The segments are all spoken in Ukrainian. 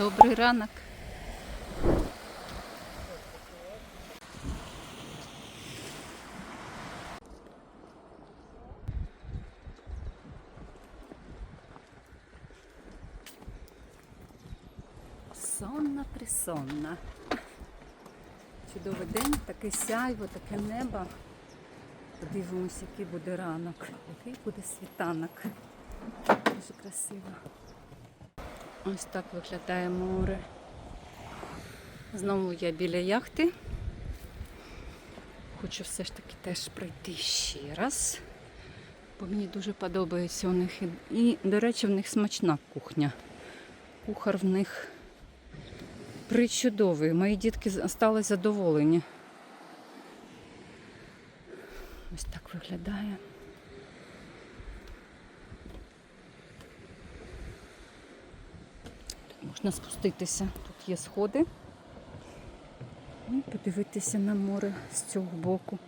Добрий ранок. Сонна присонна. Чудовий день, таке сяйво, таке небо. Подивимось, який буде ранок, який буде світанок. Дуже красиво. Ось так виглядає море. Знову я біля яхти. Хочу все ж таки теж пройти ще раз. Бо мені дуже подобається у них. і- до речі, в них смачна кухня. Кухар в них причудовий. Мої дітки стали задоволені. Ось так виглядає. Можна спуститися. Тут є сходи. І подивитися на море з цього боку.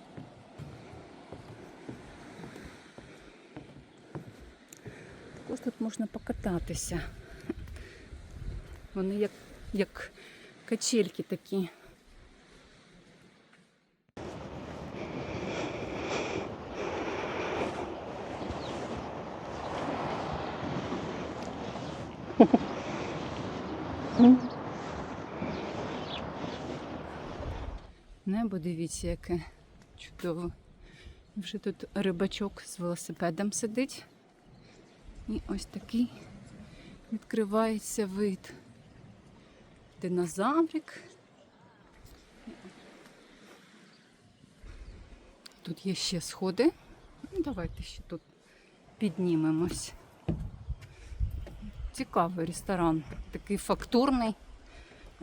Також тут можна покататися. Вони як, як качельки такі. Небо дивіться, яке чудове. Вже тут рибачок з велосипедом сидить. І ось такий відкривається вид. Динозаврик. Тут є ще сходи. Ну, Давайте ще тут піднімемось. Цікавий ресторан, такий фактурний.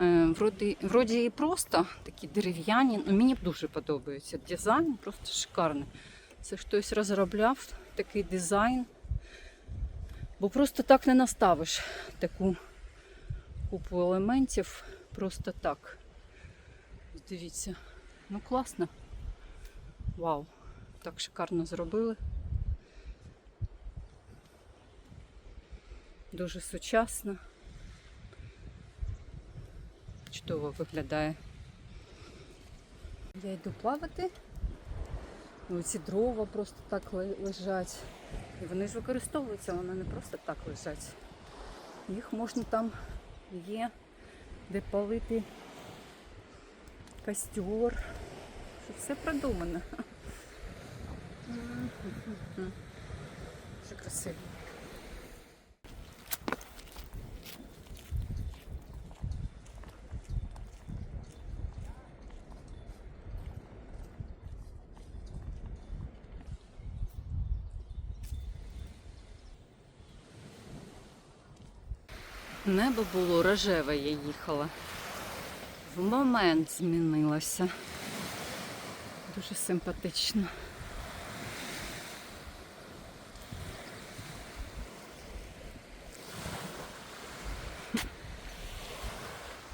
Е, Вроді, вроді і просто такі дерев'яні. Ну, мені дуже подобається дизайн, просто шикарний. Це хтось розробляв такий дизайн. Бо просто так не наставиш таку купу елементів просто так. Дивіться. Ну класно. Вау. Так шикарно зробили. Дуже сучасно. Чудово виглядає. Я йду плавати. Ну, ці дрова просто так лежать. І вони ж використовуються, вони не просто так лежать. Їх можна там є, де палити костер. Що все продумано. Дуже красиво. Небо було рожеве, я їхала. В момент змінилося. Дуже симпатично.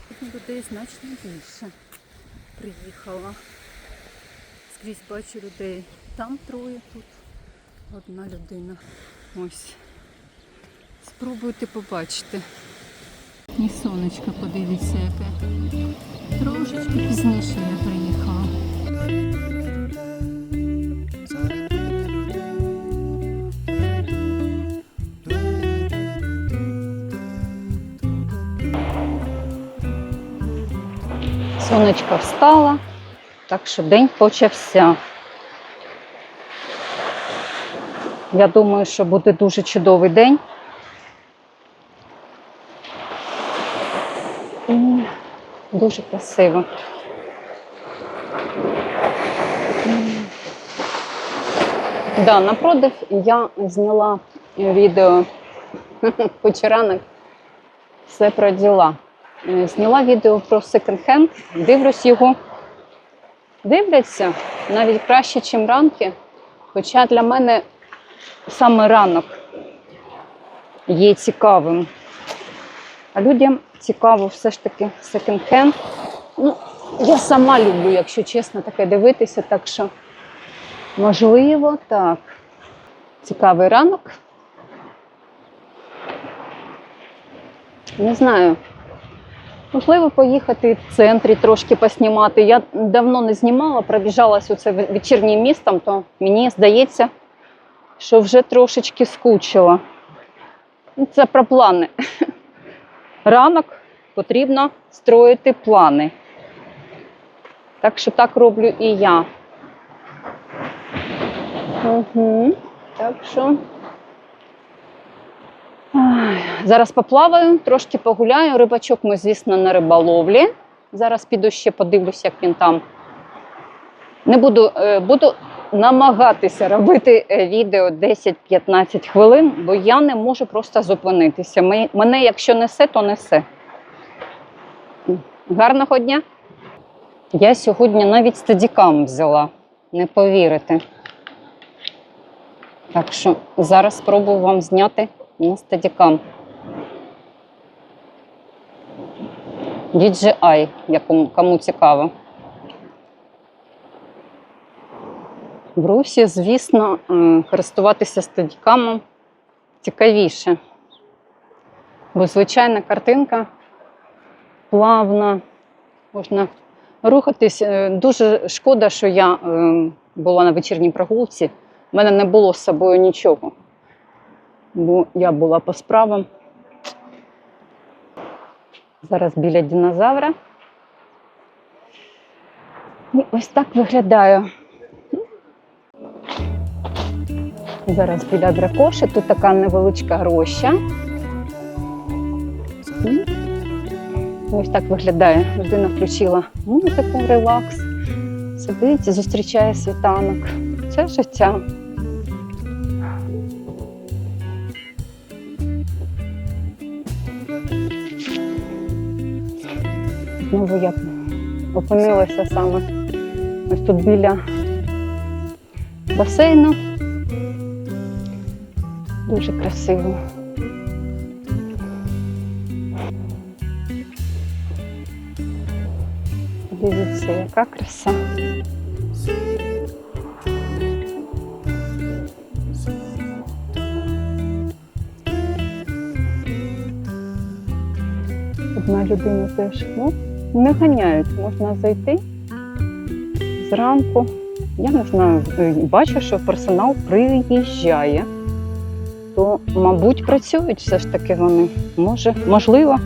Тут людей значно більше приїхала. Скрізь бачу людей. Там троє, тут одна людина. Ось. Спробуйте побачити. І сонечко, подивіться, яке. Трошечки пізніше я приїхала. Сонечко встала, так що день почався. Я думаю, що буде дуже чудовий день. Дуже красиво. Да, на продаж я зняла відео хоч ранок все про діла. Е, Зняла відео про секонд-хенд, дивлюсь його. Дивляться навіть краще, ніж ранки. Хоча для мене саме ранок є цікавим. А людям цікаво все ж таки секонд-хенд. Ну, я сама люблю, якщо чесно, таке дивитися, так що можливо, так. Цікавий ранок. Не знаю, Можливо, поїхати в центрі трошки поснімати. Я давно не знімала, пробіжалась оце вечірнім містом, то мені здається, що вже трошечки скучила. Це про плани. Ранок потрібно строїти плани. Так що так роблю і я. Угу. Так що. Зараз поплаваю, трошки погуляю. Рибачок ми, звісно, на риболовлі. Зараз піду ще подивлюсь, як він там. Не буду, е, буду намагатися робити е, відео 10-15 хвилин, бо я не можу просто зупинитися. Мене, якщо несе, то несе. Гарного дня! Я сьогодні навіть стадікам взяла, не повірите. Так що зараз спробую вам зняти на стадікам. DJI, якому кому цікаво. В Русі, звісно, користуватися стадікамом цікавіше. Бо звичайна картинка плавна, можна рухатись. Е, Дуже шкода, що я е, була на вечірній прогулці. У мене не було з собою нічого, бо я була по справам. Зараз біля динозавра. І ось так виглядаю. Зараз біля дракоші, тут така невеличка роща. Ось так виглядає. Людина включила музику, релакс, сидить, зустрічає світанок. Це життя. Знову я опинилася саме ось тут біля басейну. Дуже красиво. Дивіться, яка краса. Одна людина теж ну, не ганяють, можна зайти зранку. Я не знаю, бачу, що персонал приїжджає, то, мабуть, працюють все ж таки вони. Може, можливо,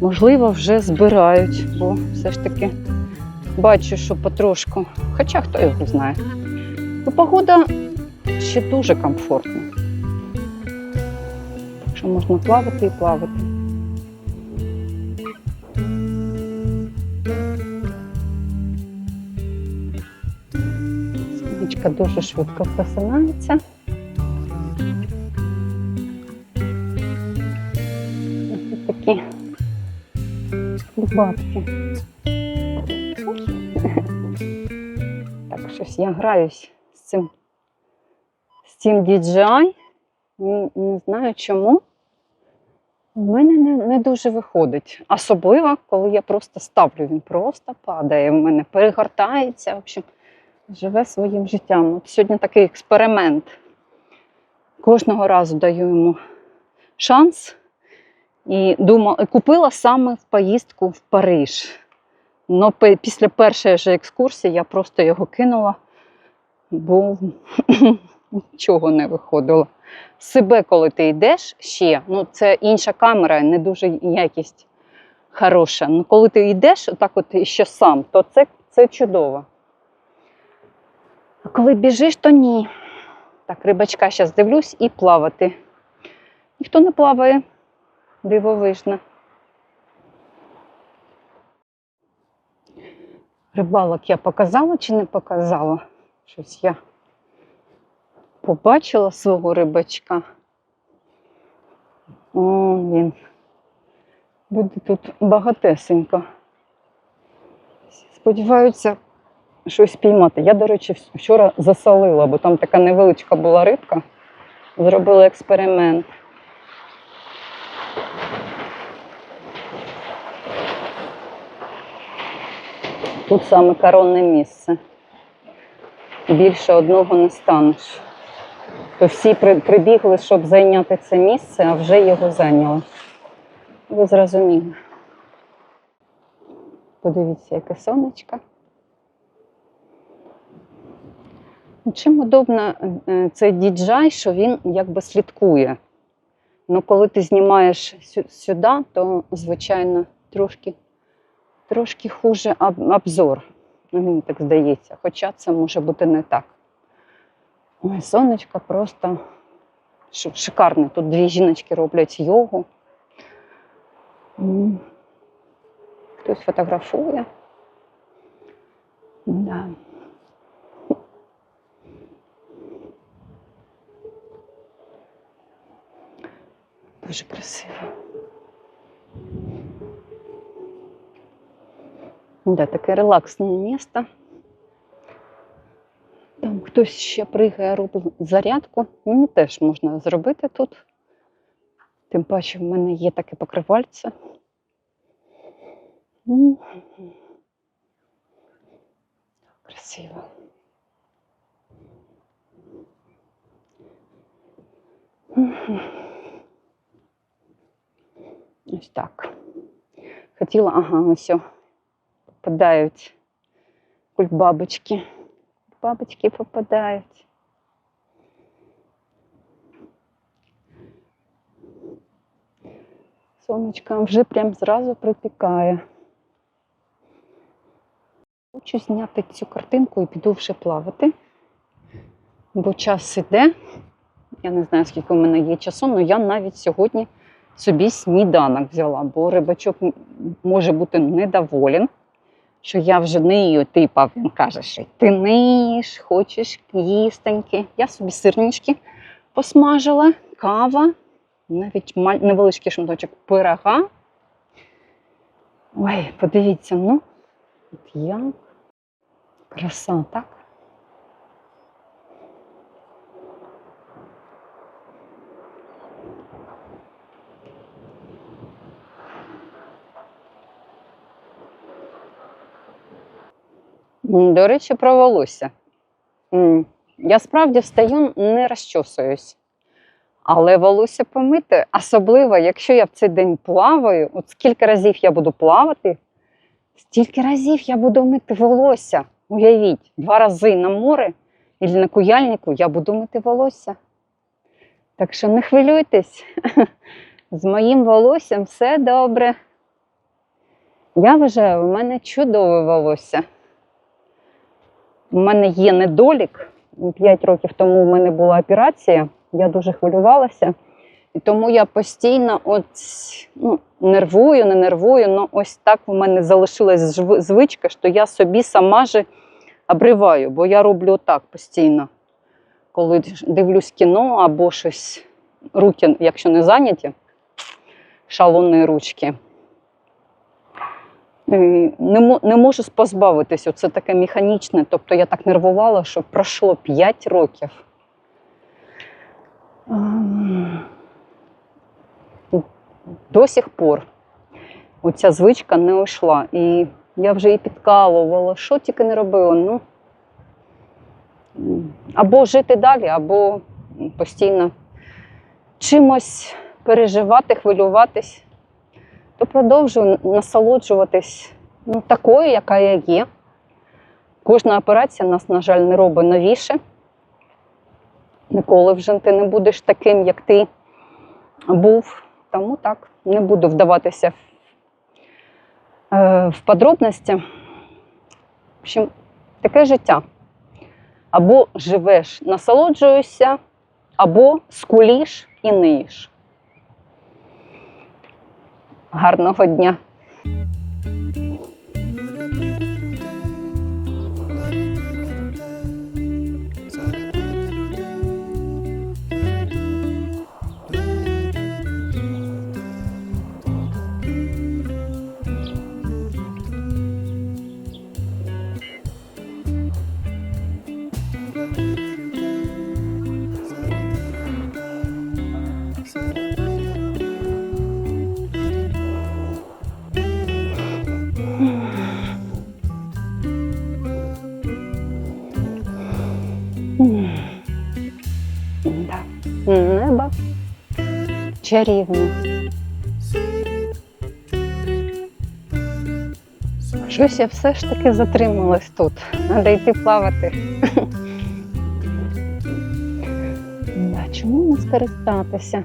можливо, вже збирають, бо все ж таки бачу, що потрошку. Хоча хто його знає. Ну, погода ще дуже комфортна. Так що можна плавати і плавати. Дуже швидко просинається. Такі бабки. Так, щось я граюсь з цим, з цим DJI. Не знаю чому. У мене не, не дуже виходить. Особливо, коли я просто ставлю, він просто падає в мене, перегортається. В общем, живе своїм життям. От сьогодні такий експеримент. Кожного разу даю йому шанс. І думала, купила саме в поїздку в Париж. Но після першої ж екскурсії я просто його кинула, бо нічого не виходило. Себе, коли ти йдеш ще, ну це інша камера, не дуже якість хороша. Ну, коли ти йдеш, отак от ще сам, то це, це чудово. А коли біжиш, то ні. Так, рибачка зараз дивлюсь і плавати. Ніхто не плаває. Дивовижно. Рибалок я показала чи не показала? Щось я побачила свого рибачка. О, він. Буде тут багатесенько. Сподіваються щось піймати. Я, до речі, вчора засолила, бо там така невеличка була рибка. Зробила експеримент. Тут саме коронне місце. Більше одного не станеш. То всі прибігли, щоб зайняти це місце, а вже його зайняли. Ви зрозуміли. Подивіться, яке сонечко. Чим удобно е, цей DJI, що він якби слідкує. Ну, коли ти знімаєш сюди, то, звичайно, трошки, трошки хуже обзор. Мені так здається. Хоча це може бути не так. Ой, сонечко просто ши- шикарне. Тут дві жіночки роблять йогу. Хтось фотографує. Да. Дуже красиво. Да, таке релаксне місто. Там хтось ще пригає, робить зарядку. Мені теж можна зробити тут. Тим паче в мене є таке покривальце. М. Красиво. Ось так. Хотіла, ага, ось попадають кульбабочки. Бабочки попадають. Сонечко вже прям зразу припікає. Хочу зняти цю картинку і піду вже плавати, бо час іде. Я не знаю, скільки у мене є часу, але я навіть сьогодні собі сніданок взяла, бо рибачок може бути недоволен, що я вже нею типа він каже, що ти ниєш, хочеш їстеньки. Я собі сирнички посмажила, кава, навіть невеличкий шматочок пирога. Ой, подивіться, ну, от як краса, так? До речі, про волосся. Я справді встаю, не розчосуюсь. Але волосся помити, особливо, якщо я в цей день плаваю, от скільки разів я буду плавати, стільки разів я буду мити волосся. Уявіть, два рази на море і на куяльнику я буду мити волосся. Так що не хвилюйтесь, з моїм волоссям все добре. Я вважаю, у мене чудове волосся. У мене є недолік. П'ять років тому у мене була операція, я дуже хвилювалася. І тому я постійно от, ну, нервую, не нервую, але ось так в мене залишилась звичка, що я собі сама же обриваю, бо я роблю так постійно. Коли дивлюсь кіно або щось, руки, якщо не зайняті, шалоні ручки. І не, не можу позбавитися. Це таке механічне. Тобто я так нервувала, що пройшло 5 років. До сих пор оця звичка не йшла. І я вже її підкалувала, що тільки не робила. Ну, або жити далі, або постійно чимось переживати, хвилюватись то продовжую насолоджуватись ну, такою, яка я є. Кожна операція нас, на жаль, не робить новіше. Ніколи вже ти не будеш таким, як ти був. Тому так, не буду вдаватися в, е, в подробності. В общем, таке життя. Або живеш, насолоджуєшся, або скуліш і ниєш. Гарного дня! Чарівне. Щось я все ж таки затрималась тут. Треба йти плавати. Да, чому не скористатися?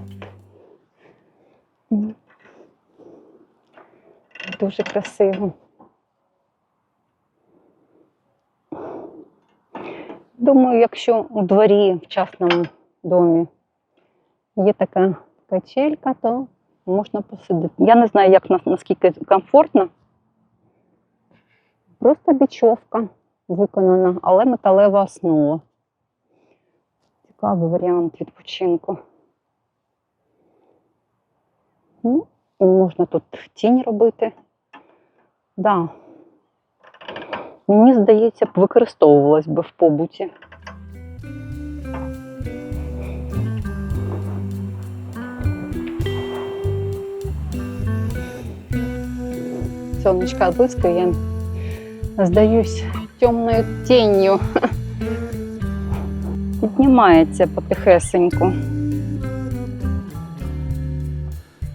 Дуже красиво. Думаю, якщо у дворі в частному домі є така качелька, то можна посидіти. Я не знаю, як наскільки комфортно. Просто бічовка виконана, але металева основа. Цікавий варіант відпочинку. Ну, і можна тут тінь робити. Да. Мені здається, використовувалась би в побуті. Сонечка блискає, я здаюсь темною тінню. Піднімається потихесеньку.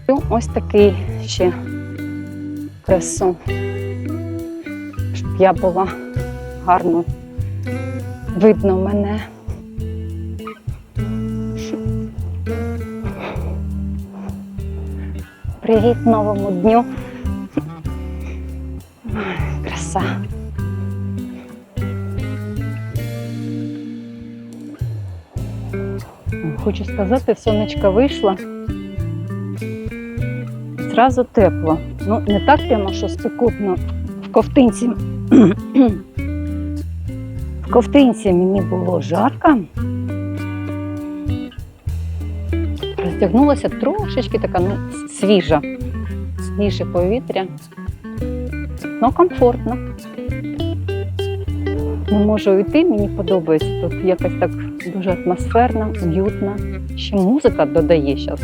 І Ось такий ще красу. Щоб я була гарно видно мене. Привіт новому дню. Краса. Хочу сказати, сонечко вийшло. Зразу тепло. Ну, не так прямо, що спекутно в ковтинці. В ковтинці мені було жарко. Роздягнулася трошечки така ну, свіжа, свіже повітря. Ну, комфортно. Не можу йти, мені подобається. Тут якось так дуже атмосферно, уютно. Ще музика додає зараз.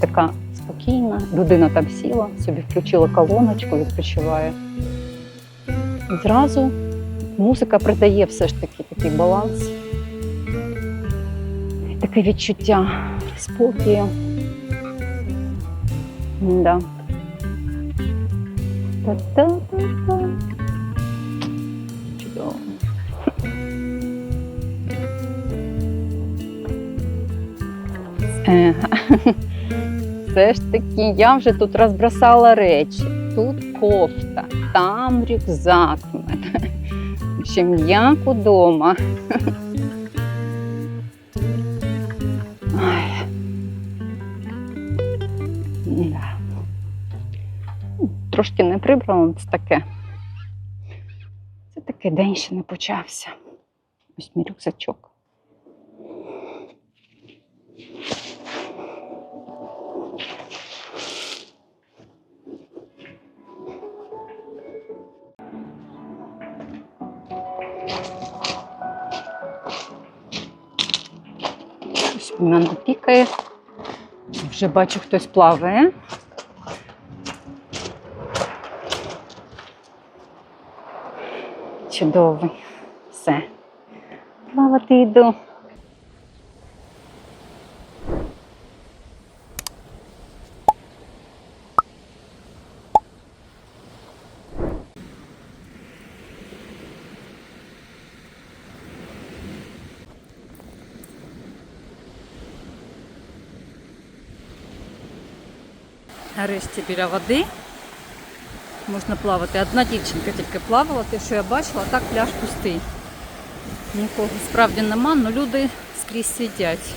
Така спокійна. Людина там сіла, собі включила колоночку, відпочиває. Зразу музика придає все ж таки такий баланс. Таке відчуття спокою. Да. Та-та-та-та. Все ж таки, я вже тут розбросала речі. Тут кофта, там рюкзак. у мене. В общем, як удома. Да. Трошки не прибрала, це таке. Це такий день ще не почався. Ось мій рюкзачок. Мене пікає. Вже бачу, хтось плаває. Чудовий. Все. Плавати йду. Нарешті біля води можна плавати. Одна дівчинка тільки плавала, те, що я бачила, так пляж пустий. Нікого справді нема, але люди скрізь сидять.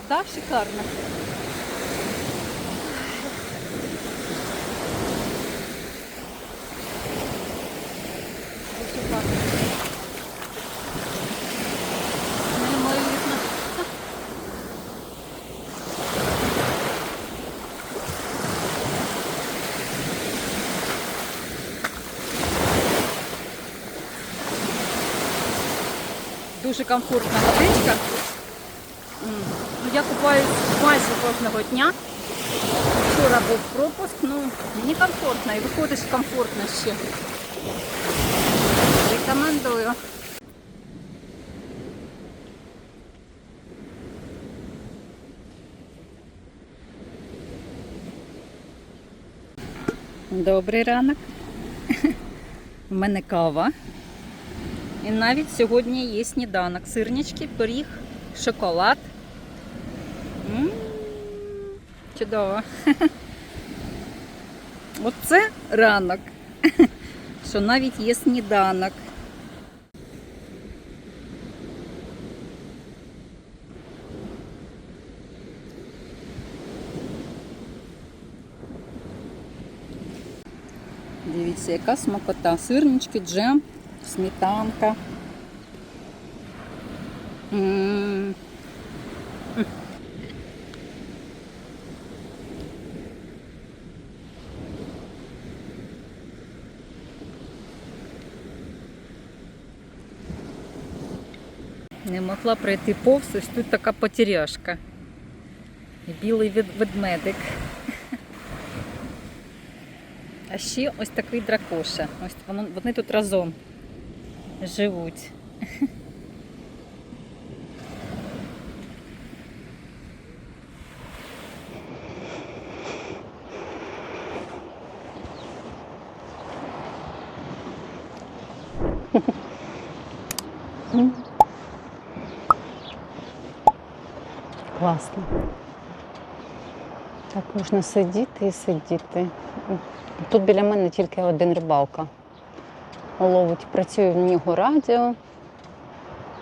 Вода шикарна. Дуже. Комфортна водичка. Я купаюсь майже кожного дня. Вчора був пропуск, ну мені комфортно і виходиш комфортно ще. Рекомендую. Добрий ранок. У мене кава. І навіть сьогодні є сніданок. Сирнички, пиріг, шоколад. М, Чудово. Оце ранок. Що навіть є сніданок. Дивіться, яка смакота. Сирнички, джем, сметанка. М. Не могла пройти повз, ось тут така потеряшка. Білий ведмедик. А ще ось такий дракоша. Ось вони тут разом живуть. Класно. Так можна сидіти і сидіти. Тут біля мене тільки один рибалка ловить. Працює в нього радіо.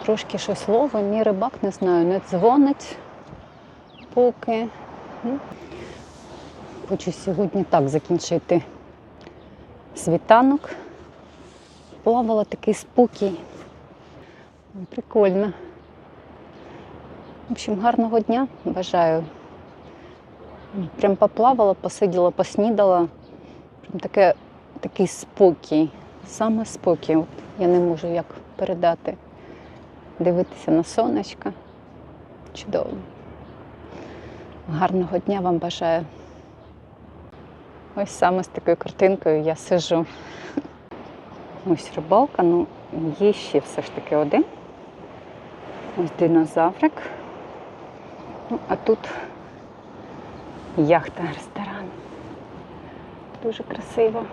Трошки щось ловить, мій рибак не знаю, не дзвонить поки. Ну, Хочу сьогодні так закінчити світанок. Плавала такий спокій. Прикольно. В общем, гарного дня бажаю. Прям поплавала, посиділа, поснідала. Прям таке, такий спокій. Саме спокій. От я не можу як передати. Дивитися на сонечко. Чудово. Гарного дня вам бажаю. Ось саме з такою картинкою я сижу. Ось рибалка, ну є ще все ж таки один. Ось динозаврик. Ну, а тут яхта, ресторан. Дуже красиво.